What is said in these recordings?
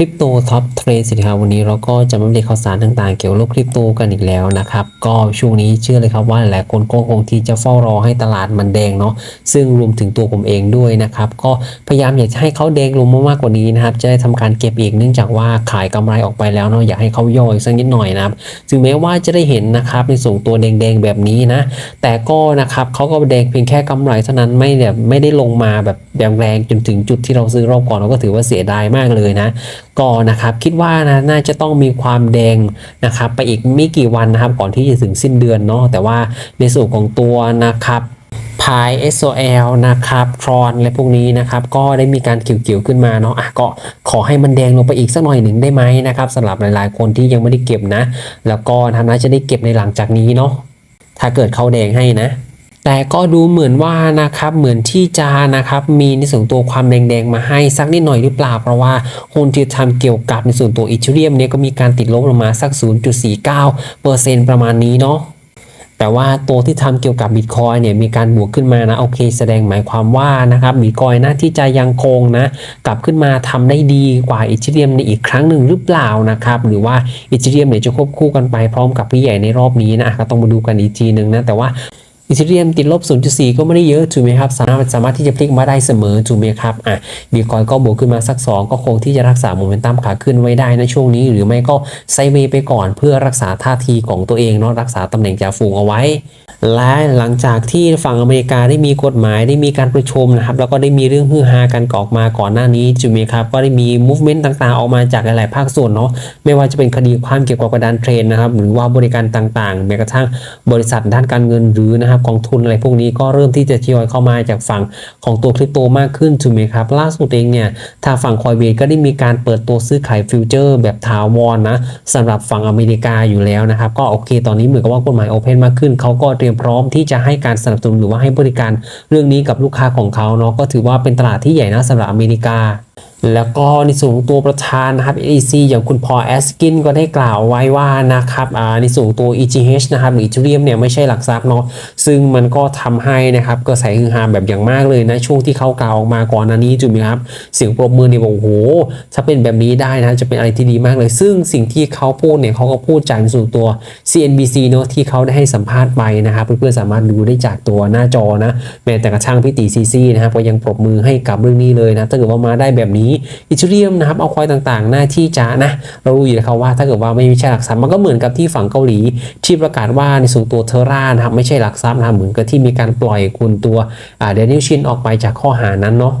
ริปโตท็อปเทรดสิครับวันนี้เราก็จะมาอัปเดตข่าวสารต่างๆ เกี่ยวกับคริปโตกันอีกแล้วนะครับ ก็ช่วงนี้เชื่อเลยครับว่าหลายคนก็คงที่จะเฝ้ารอให้ตลาดมันแดงเนาะซึ่งรวมถึงตัวผมเองด้วยนะครับ ก็พยายามอยากจะให้เขาแดงลงมากๆกว่านี้นะครับ จะได้ทำการเก็บอีกเนื่องจากว่าขายกำไรออกไปแล้วเนาะอยากให้เขาย่ออีกสักนิดหน่อยนะครับถึงแม้ว่าจะได้เห็นนะครับในส่งตัวแดงๆแบบนี้นะ แต่ก็นะครับเขาก็แดงเพียงแค่กำไรเท่านั้นไม่แบบไม่ได้ลงมาแบบแรงๆจนถึงจุดที่เราซื้อรอบก่อนเราก็ถือว่าเสียดายมากเลยนะก็นะครับคิดว่านะน่าจะต้องมีความแดงนะครับไปอีกไม่กี่วันนะครับก่อนที่จะถึงสิ้นเดือนเนาะแต่ว่าในส่วนของตัวนะครับพาย SOL นะครับทรอนอะไรพวกนี้นะครับก็ได้มีการเกี่ยวๆขึ้นมาเนาะอะก็ขอให้มันแดงลงไปอีกสักหน่อยหนึ่งได้ไหมนะครับสำหรับหลายๆ คนที่ยังไม่ได้เก็บนะ แล้วก็ทำน่าจะได้เก็บในหลังจากนี้เนาะถ้าเกิดเขาแดงให้นะ แต่ก็ดูเหมือนว่านะครับเหมือนที่จะนะครับมีในส่วนตัวความแดงๆมาให้สักนิดหน่อยหรือเปล่า เพราะว่าหุ้นที่ทำเกี่ยวกับในส่วนตัวอีเทเรียมเนี่ยก็มีการติดลบลงมาสัก 0.49%ประมาณนี้เนาะแต่ว่าตัวที่ทำเกี่ยวกับบิตคอยเนี่ยมีการบวกขึ้นมานะโอเค แสดงหมายความว่านะครับบิตคอยน่าที่จะยังคงนะกลับขึ้นมาทำได้ดีกว่าอีเทเรียมในอีกครั้งหนึ่งหรือเปล่านะครับหรือว่าอีเทเรียมเนี่ยจะควบคู่กันไปพร้อมกับพี่ใหญ่ในรอบนี้นะก็ต้องมาดูกันอีกทีหนึ่งนะแต่ว่า อีเทเรียมติดลบ 0.4 ก็ไม่ได้เยอะถูกไหมครับ สามารถสามารถที่จะพลิกมาได้เสมอถูกไหมครับอะบีคอยก็บวกขึ้นมาสัก 2 ก็คงที่จะรักษาโมเมนตัมขาขึ้นไว้ได้ในช่วงนี้ หรือไม่ก็ไซเวย์ไปก่อนเพื่อรักษาท่าทีของตัวเองเนาะรักษาตำแหน่งจ่าฝูงเอาไว้ และหลังจากที่ฝั่งอเมริกาได้มีกฎหมายได้มีการประชุมนะครับแล้วก็ได้มีเรื่องฮือฮากันออกมาก่อนหน้านี้ถูกไหมครับก็ได้มี movement ต่างๆ ออกมาจากหลาย ๆ ภาคส่วนเนาะไม่ว่าจะเป็นคดีความเกี่ยวกับการเทรนนะครับหรือว่าบริการต่างๆแม้กระทั่งบริษัทด้านการเงินหรือนะครับกองทุนอะไรพวกนี้ก็เริ่มที่จะทยอยเข้ามาจากฝั่งของตัวคริปโตมากขึ้นถูกไหมครับ ล่าสุดเองเนี่ยทางฝั่งคอยเบก็ได้มีการเปิดตัวซื้อขายฟิวเจอร์แบบถาวรนะสำหรับฝั่งอเมริกาอยู่แล้วนะครับก็โอเค ตอนนี้เหมือนกับว่ากฎหมายโอเพนมากขึ้นเขาก็เตรียมพร้อมที่จะให้การสนับสนุนหรือว่าให้บริการเรื่องนี้กับลูกค้าของเขาเนาะก็ถือว่าเป็นตลาดที่ใหญ่นะสำหรับอเมริกา แล้วก็ในส่วนของตัวประธานนะครับ EC อย่างคุณพอแอสกินก็ได้กล่าวไว้ว่านะครับอ่าในส่วนของตัว EGH นะครับหรือ Ethereum เนี่ยไม่ใช่หลักทรัพย์เนาะซึ่งมันก็ทำให้นะครับก็ใส่ฮือฮาแบบอย่างมากเลยนะ ช่วงที่เขากล่าวออกมาก่อนหน้านี้จุดไหมครับ เสียงปรบมือเนี่ยบอกโอ้โห ถ้าเป็นแบบนี้ได้นะจะเป็นอะไรที่ดีมากเลย ซึ่งสิ่งที่เขาพูดเนี่ยเขาก็พูดจากในส่วนตัว CNBC เนาะที่เขาได้ให้สัมภาษณ์ไปนะครับเพื่อนๆสามารถดูได้จากตัวหน้าจอนะแม้แต่กระทั่งพี่ตีซีซีนะครับก็ยังปรบมือให้กับเรื่องนี้เลยนะถ้าเกิดว่ามาได้แบบนี้อิตาเลียมนะครับเอาคอยต่างๆ หน้าที่จะนะเรารู้อยู่แล้วครับว่าถ้าเกิดว่าไม่ใช่หลักทรัพย์มันก็เหมือนกับที่ฝั่งเกาหลี ที่ประกาศว่าในส่วนตัวเทอร่านะครับไม่ใช่หลักทรัพย์นะครับเหมือนกับที่มีการปล่อยคุณตัวเดนิลชินออกไปจากข้อหานั้นเนาะ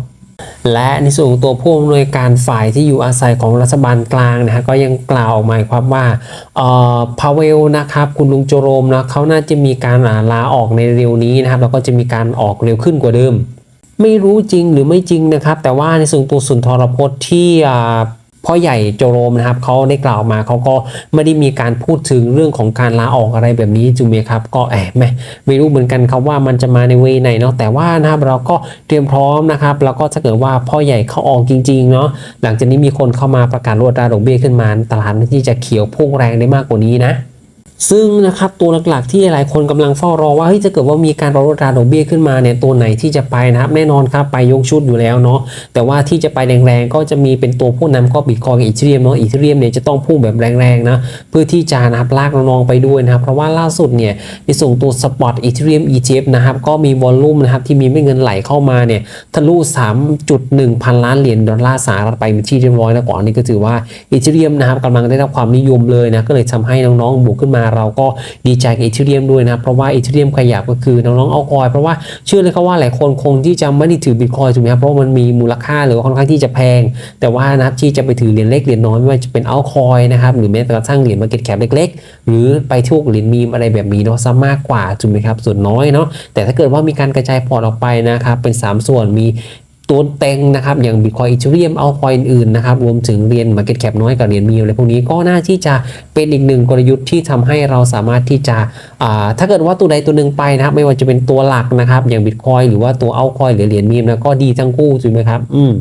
และในส่วนของตัวผู้อำนวยการฝ่ายที่อยู่อาศัยของรัฐบาลกลางนะฮะก็ยังกล่าวออกมาครับว่าเอ่อพาเวลนะครับคุณลุงโจโรมนะเขาน่าจะมีการลาออกในเร็วนี้นะครับแล้วก็จะมีการออกเร็วขึ้นกว่าเดิม ไม่รู้จริงหรือไม่จริงนะครับ แต่ว่าในส่วนตัวสุนทรพจน์ที่พ่อใหญ่โจโรมนะครับเขาได้กล่าวมาเขาก็ไม่ได้มีการพูดถึงเรื่องของการลาออกอะไรแบบนี้จูเมียครับก็แอบไม่ไม่รู้เหมือนกันครับว่ามันจะมาในเวไหนเนาะแต่ว่านะครับเราก็เตรียมพร้อมนะครับ แล้วก็ถ้าเกิดว่าพ่อใหญ่เขาออกจริงๆเนาะหลังจากนี้มีคนเข้ามาประกาศลดราดอกเบี้ยขึ้นมา ตลาดที่จะเขียวพุ่งแรงได้มากกว่านี้นะ ซึ่งนะครับตัวหลักๆที่หลายคนกำลังเฝ้ารอว่าเฮ้ยจะเกิดว่ามีการลดอัตราดอกเบี้ยขึ้นมาเนี่ยตัวไหนที่จะไปนะครับแน่นอนครับไปยกชุดอยู่แล้วเนาะแต่ว่าที่จะไปแรงๆ ก็จะมีเป็นตัวผู้นำก็บิตคอยกับอีเทเรียมเนาะอีเทเรียมเนี่ยจะต้องพุ่งแบบแรงๆนะเพื่อที่จะนะครับลากน้องๆไปด้วยนะครับเพราะว่าล่าสุดเนี่ยในส่งตัวสปอตอีเทเรียม ETF นะครับก็มีวอลลุ่มนะครับที่มีไม่เงินไหลเข้ามาเนี่ยทะลุ 3.1 พันล้านเหรียญดอลลาร์สหรัฐไปเป็นที่เรียบร้อยแล้วก่อนนี่ก็ถือว่าอีเทเรียมนะครับกำลังได้รับความนิยมเลยนะก็เลยทำให้น้องๆบวกขึ้นมาเราก็ดีใจกับอีเทเรียมด้วยนะ เพราะว่าอีเทเรียมขยับก็คือน้องๆเอาคอย เพราะว่าเชื่อเลยครับว่าหลายคนคงที่จะไม่ได้ถือบิตคอยถูกไหมครับเพราะมันมีมูลค่าหรือว่าค่อนข้างที่จะแพง แต่ว่านะที่จะไปถือเหรียญเล็กเหรียญน้อยไม่ว่าจะเป็นเอาคอยนะครับหรือแม้แต่กระทั่งเหรียญมาเก็ตแคปเล็ก ๆ หรือไปทุกเหรียญมีมอะไรแบบนี้เนาะซะมากกว่าถูกไหมครับส่วนน้อยเนาะแต่ถ้าเกิดว่ามีการกระจายพอร์ตออกไปนะครับเป็น 3 ส่วนมี ตัวเต็งนะครับ อย่างบิตคอยอีเทเรียมเอาคอยอื่นๆนะครับ รวมถึงเรียน Market Cap น้อยกับเรียนมีอะไรพวกนี้ก็น่าที่จะเป็นอีกหนึ่งกลยุทธ์ที่ทำให้เราสามารถที่จะถ้าเกิดว่าตัวใดตัวหนึ่งไปนะครับ ไม่ว่าจะเป็นตัวหลักนะครับ อย่างบิตคอยหรือว่าตัวเอาคอยหรือเหรียญมีนะก็ดีทั้งคู่ใช่ไหมครับ อืม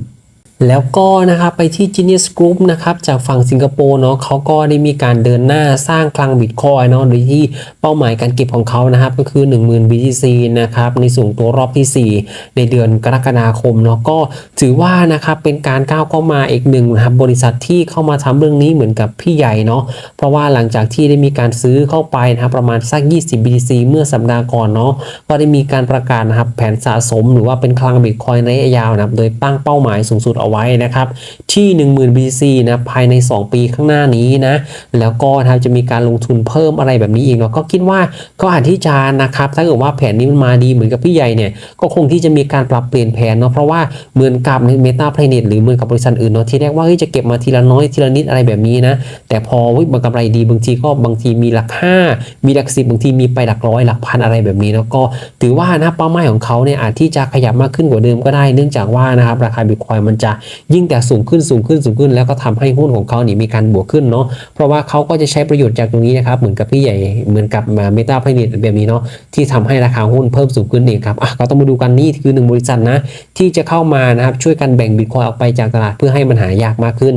แล้วก็นะครับไปที่ Genius Group นะครับจากฝั่งสิงคโปร์เนาะเขาก็ได้มีการเดินหน้าสร้างคลังบิตคอยเนาะโดยที่เป้าหมายการเก็บของเขานะครับก็คือ 10,000 BTC นะครับในส่วนตัวรอบที่ 4 ในเดือนกรกฎาคมเนาะก็ถือว่านะครับเป็นการก้าวเข้ามาอีกหนึ่งนะครับบริษัทที่เข้ามาทำเรื่องนี้เหมือนกับพี่ใหญ่เนาะเพราะว่าหลังจากที่ได้มีการซื้อเข้าไปนะครับประมาณสัก 20 BTC เมื่อสัปดาห์ก่อนเนาะก็ได้มีการประกาศนะครับแผนสะสม หรือว่าเป็นคลังบิตคอยในระยะยาวนะครับโดยตั้งเป้าหมายสูงสุดเอาไว้นะครับที่ 10,000 BC นะภายใน 2 ปีข้างหน้านี้นะแล้วก็นะครับจะมีการลงทุนเพิ่มอะไรแบบนี้อีกเนาะก็คิดว่าก็อาจที่จะนะครับถ้าเกิดว่าแผนนี้มันมาดีเหมือนกับพี่ใหญ่เนี่ยก็คงที่จะมีการปรับเปลี่ยนแผนเนาะเพราะว่าเหมือนกับในเมตาเพลเน็ตหรือเหมือนกับบริษัทอื่นเนาะที่แรกว่าจะเก็บมาทีละน้อยทีละนิดอะไรแบบนี้นะแต่พอเฮ้ยมันกำไรดีบางทีก็บางทีมีหลัก 5 มีหลักสิบบางทีมีไปหลักร้อยหลักพันอะไรแบบนี้เนาะก็ถือว่านะเป้าหมายของเขาเนี่ยอาจที่จะขยับมากขึ้นกว่าเดิมก็ได้ เนื่องจากว่านะครับราคาบิตคอยมันจะยิ่งแต่สูงขึ้นสูงขึ้นสูงขึ้น แล้วก็ทำให้หุ้นของเขานี่มีการบวกขึ้นเนาะเพราะว่าเขาก็จะใช้ประโยชน์จากตรงนี้นะครับเหมือนกับพี่ใหญ่เหมือนกับเมตาพลเน็ตแบบนี้เนาะที่ทำให้ราคาหุ้นเพิ่มสูงขึ้นเองครับอะก็ต้องมาดูกันนี่คือหนึ่งบริษัทนะที่จะเข้ามานะครับช่วยกันแบ่งบิตคอยออกไปจากตลาดเพื่อให้มันหายากมากขึ้น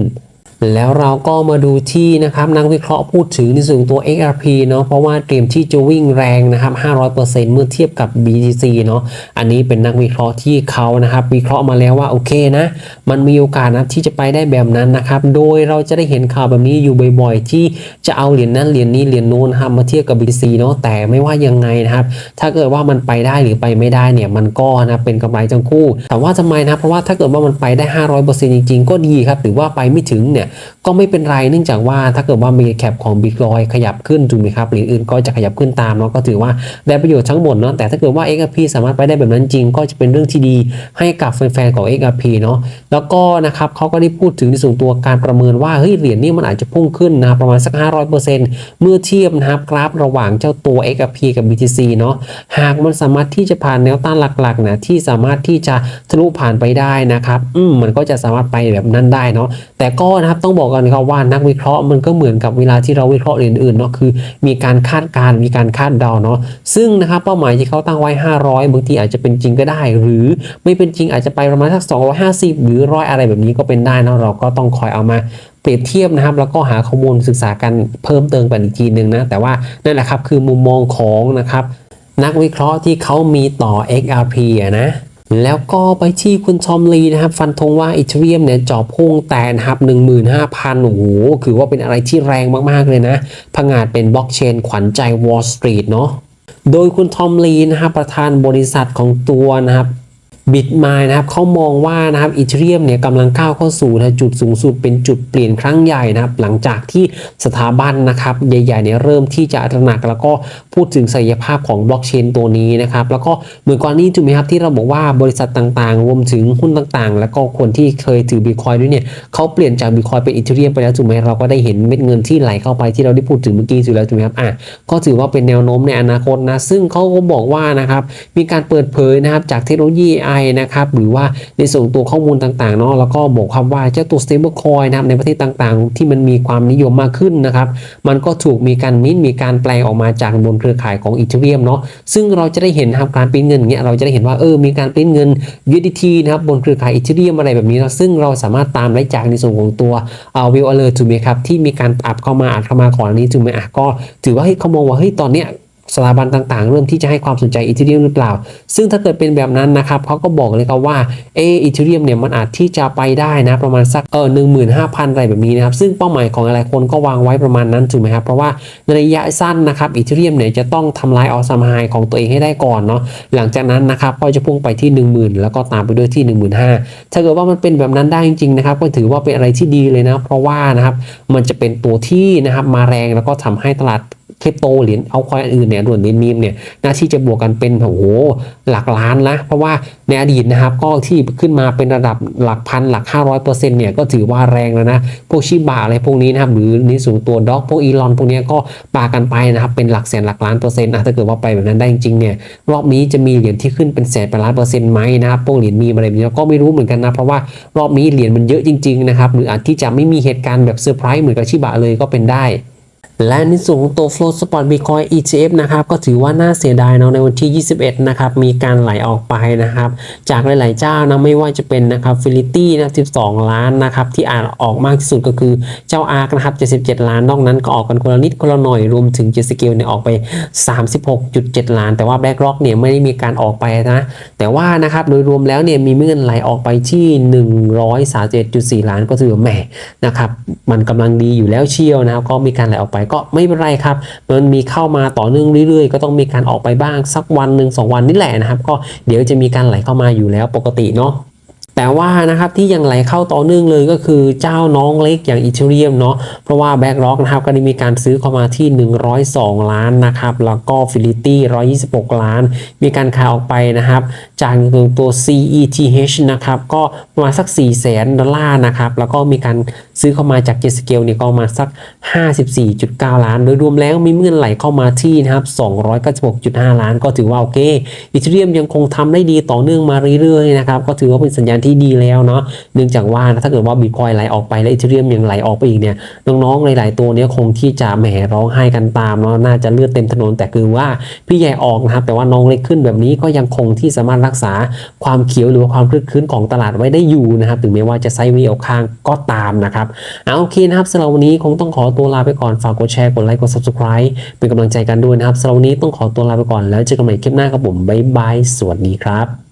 แล้วเราก็มาดูที่นะครับนักวิเคราะห์พูดถึงในส่วนตัว XRP เนาะเพราะว่าเตรียมที่จะวิ่งแรงนะครับ 500%เมื่อเทียบกับ BTC เนาะอันนี้เป็นนักวิเคราะห์ที่เขานะครับวิเคราะห์มาแล้วว่าโอเคนะ มันมีโอกาสนะที่จะไปได้แบบนั้นนะครับ โดยเราจะได้เห็นข่าวแบบนี้อยู่บ่อยๆ ที่จะเอาเหรียญนั้นเหรียญนี้เหรียญโน้นครับมาเทียบกับ BTC เนาะแต่ไม่ว่ายังไงนะครับ ถ้าเกิดว่ามันไปได้หรือไปไม่ได้เนี่ยมันก็นะเป็นกำไรทั้งคู่ แต่ว่าทำไมนะเพราะว่าถ้าเกิดว่ามันไปได้ 500%จริงๆ ก็ดีครับหรือว่าไปไม่ถึงเนี่ยก็ไม่เป็นไรเนื่องจากว่าถ้าเกิดว่ามีแคปของบิ๊กลอยขยับขึ้นถูกไหมครับหรืออื่นก็จะขยับขึ้นตามเนาะก็ถือว่าได้ประโยชน์ทั้งหมดเนาะแต่ถ้าเกิดว่า XRP สามารถไปได้แบบนั้นจริง ก็จะเป็นเรื่องที่ดีให้กับแฟนๆของ XRP เนาะแล้วก็นะครับเขาก็ได้พูดถึงในส่วนตัวการประเมินว่าเฮ้ยเหรียญนี้มันอาจจะพุ่งขึ้นนะรประมาณสัก 500%เมื่อเทียบนะครับกราฟระหว่างเจ้าตัว XRP กับ BTC เนาะหากมันสามารถที่จะผ่านแนวต้านหลักๆนะที่สามารถที่จะทะลุผ่านไปได้นะครับอืมมันก็จะสามารถไปแบบนั้นได้เนาะแต่ก็นะครับต้องบอกกันครับว่านักวิเคราะห์มันก็เหมือนกับเวลาที่เราวิเคราะห์เหรียญอื่นเนาะคือ มีการคาดการมีการคาดเดาเนาะซึ่งนะครับเป้าหมายที่เขาตั้งไว้ 500บางทีอาจจะเป็นจริงก็ได้ หรือไม่เป็นจริงอาจจะไปประมาณสัก250 หรือร้อยอะไรแบบนี้ก็เป็นได้นะเราก็ต้องคอยเอามาเปรียบเทียบนะครับแล้วก็หาข้อมูลศึกษากันเพิ่มเติมกันอีกทีหนึ่งนะแต่ว่านั่นแหละครับคือมุมมองของนะครับนักวิเคราะห์ที่เขามีต่อ XRP อะนะ แล้วก็ไปที่คุณทอมลีนะครับ ฟันธงว่าอีเทเรียมเนี่ยจอบพุ่งแต่นะครับ15,000 โอ้โหคือว่าเป็นอะไรที่แรงมากๆเลยนะผงาดเป็นบล็อกเชนขวัญใจวอลล์สตรีทเนาะโดยคุณทอมลีนะครับประธานบริษัทของตัวนะครับ บิตมายนะครับเขามองว่านะครับอีเทเรียมเนี่ยกำลังก้าวเข้าสู่นะจุดสูงสุดเป็นจุดเปลี่ยนครั้งใหญ่นะครับ หลังจากที่สถาบันนะครับใหญ่ๆเนี่ยเริ่มที่จะตระหนักแล้วก็พูดถึงศักยภาพของบล็อกเชนตัวนี้นะครับ แล้วก็เหมือนก่อนนี้ถูกไหมครับที่เราบอกว่าบริษัทต่างๆ รวมถึงหุ้นต่างๆ แล้วก็คนที่เคยถือบิตคอยด้วยเนี่ยเขาเปลี่ยนจากบิตคอยเป็นอีเทเรียมไปแล้วถูกไหมเราก็ได้เห็นเม็ดเงินที่ไหลเข้าไปที่เราได้พูดถึงเมื่อกี้อยู่แล้วถูกไหมครับอะก็ถือว่าเป็นแนวโน้มในอนาคตนะซึ่งเขาก็บอกว่านะครับมีการเปิดเผยนะครับจากเทคโนโลยี AI นะครับหรือว่าในส่วนตัวข้อมูลต่างๆเนาะแล้วก็บอกความว่าเจ้าตัว stable coin นะครับในประเทศต่างๆ ที่มันมีความนิยมมากขึ้นนะครับมันก็ถูกมีการมิ้นท์มีการแปลงออกมาจากบนเครือข่ายของอีเทเรียมเนาะซึ่งเราจะได้เห็นนะครับการปริ้นเงินอย่างเงี้ยเราจะได้เห็นว่าเออมีการปริ้นเงิน USDT นะครับบนเครือข่ายอีเทเรียมอะไรแบบนี้เนาะซึ่งเราสามารถตามได้จากในส่วนของตัวเอ่อ Will Alert ถูกไหมครับที่มีการอัพเข้ามาอัดเข้ามาก่อนนนี้ถูกไหมอะก็ถือว่าเฮ้ยเขามองว่าเฮ้ยตอนเนี้ย สถาบันต่างๆ เริ่มที่จะให้ความสนใจอีเทเรียมหรือเปล่า ซึ่งถ้าเกิดเป็นแบบนั้นนะครับเขาก็บอกเลยครับว่าเอออีเทเรียมเนี่ยมันอาจที่จะไปได้นะประมาณสักเออหนึ่งหมื่นห้าพันอะไรแบบนี้นะครับ ซึ่งเป้าหมายของหลายคนก็วางไว้ประมาณนั้นถูกไหมครับเพราะว่าในระยะสั้นนะครับอีเทเรียมเนี่ยจะต้องทำลายออซัมไฮของตัวเองให้ได้ก่อนเนาะหลังจากนั้นนะครับก็จะพุ่งไปที่ 1 0,000 แล้วก็ตามไปด้วยที่ 15,000ถ้าเกิดว่ามันเป็นแบบนั้นได้จริงๆนะครับก็ถือว่าเป็นอะไรที่ดีเลยนะ เพราะว่านะครับมันจะเป็นตัวที่นะครับมาแรงแล้วก็ทำให้ตลาด คริปโตเหรียญเอาคอยอื่นเนี่ยด่วนเหรียญมีมเนี่ยหน้าที่จะบวกกันเป็นโอ้โหหลักล้านนะเพราะว่าในอดีตนะครับก็ที่ขึ้นมาเป็นระดับหลักพันหลัก 500%เนี่ยก็ถือว่าแรงแล้วนะพวกชิบะอะไรพวกนี้นะครับหรือในส่วนตัวด็อกพวกอีลอนพวกนี้ก็ปากันไปนะครับเป็นหลักแสนหลักล้านเปอร์เซ็นต์นะถ้าเกิดว่าไปแบบนั้นได้จริงๆเนี่ยรอบนี้จะมีเหรียญที่ขึ้นเป็นแสนเป็นล้านเปอร์เซ็นต์ไหมนะครับพวกเหรียญมีมอะไรแบบนี้ก็ไม่รู้เหมือนกันนะเพราะว่ารอบนี้เหรียญมันเยอะจริงๆนะครับหรืออาจที่จะไม่มีเหตุการณ์แบบเซอร์ไพรส์เหมือนกับชิบะเลยก็เป็นได้ และในส่วนของตัว Flow Spot Bitcoin ETF นะครับก็ถือว่าน่าเสียดายเนาะในวันที่ 21 นะครับ มีการไหลออกไปนะครับ จากหลาย ๆ เจ้านะไม่ว่าจะเป็นนะครับฟิลิตี้นะ12 ล้านนะครับ ที่อานออกมากที่สุดก็คือเจ้าอาร์นะครับ 77 ล้านนอกนั้นก็ออกกันคนละนิดคนละหน่อยรวมถึงเจสเกลเนี่ยออกไป 36.7 ล้าน แต่ว่า BlackRock เนี่ยไม่ได้มีการออกไปนะ แต่ว่านะครับโดยรวมแล้วเนี่ยมีเงื่อนไหลออกไปที่131.4ล้านก็ถือแหมนะครับมันกำลังดีอยู่แล้วเชียวนะครับก็มีการไหลออกไปก็ไม่เป็นไรครับมันมีเข้ามาต่อเนื่องเรื่อยๆ ก็ต้องมีการออกไปบ้างสักวันหนึ่งสองวันนี่แหละนะครับ ก็เดี๋ยวจะมีการไหลเข้ามาอยู่แล้วปกติเนาะ แต่ว่านะครับที่ยังไหลเข้าต่อเนื่องเลยก็คือเจ้าน้องเล็กอย่างอีเทเรียมเนาะเพราะว่าแบ็กล็อกนะครับก็ได้มีการซื้อเข้ามาที่ 102 ล้านนะครับแล้วก็ฟิลิตี้126 ล้าน มีการขายออกไปนะครับจากตัว CETH นะครับก็ประมาณสัก 4 0 0แสนดอลลาร์นะครับแล้วก็มีการซื้อเข้ามาจากเกสเกลเนี่ยก็มาสัก 54.9 ล้าน โดยรวมแล้วมีเงื่อนไหลเข้ามาที่นะครับ296.5 ล้าน ก็ถือว่าโอเคอีเทเรียมยังคงทำได้ดีต่อเนื่องมาเรื่อยๆนะครับก็ถือว่าเป็นสัญญาณที่ดีแล้วเนาะเนื่องจากว่าถ้าเกิดว่าบิตคอยไหลออกไปและอีเทเรียมยังไหลออกไปอีกเนี่ยน้องๆหลายๆตัวเนี้ยคงที่จะแหมร้องไห้กันตามเนาะน่าจะเลือดเต็มถนนแต่คือว่าพี่ใหญ่ออกนะครับแต่ว่าน้องเล็กขึ้นแบบนี้ก็ยังคงที่สามารถรักษาความเขียวหรือว่าความคลึกคลื้นของตลาดไว้ได้อยู่นะครับถึงแม้ว่าจะไซด์เวย์ออกข้างก็ตามนะครับเอาโอเคนะครับสำหรับวันนี้คงต้องขอตัวลาไปก่อนฝากกดแชร์กดไลค์กด subscribe เป็นกำลังใจกันด้วยนะครับสำหรับวันนี้ต้องขอตัวลาไปก่อนแล้วเจอกันใหม่คลิปหน้าครับผมบ๊ายบายสวัสดีครับ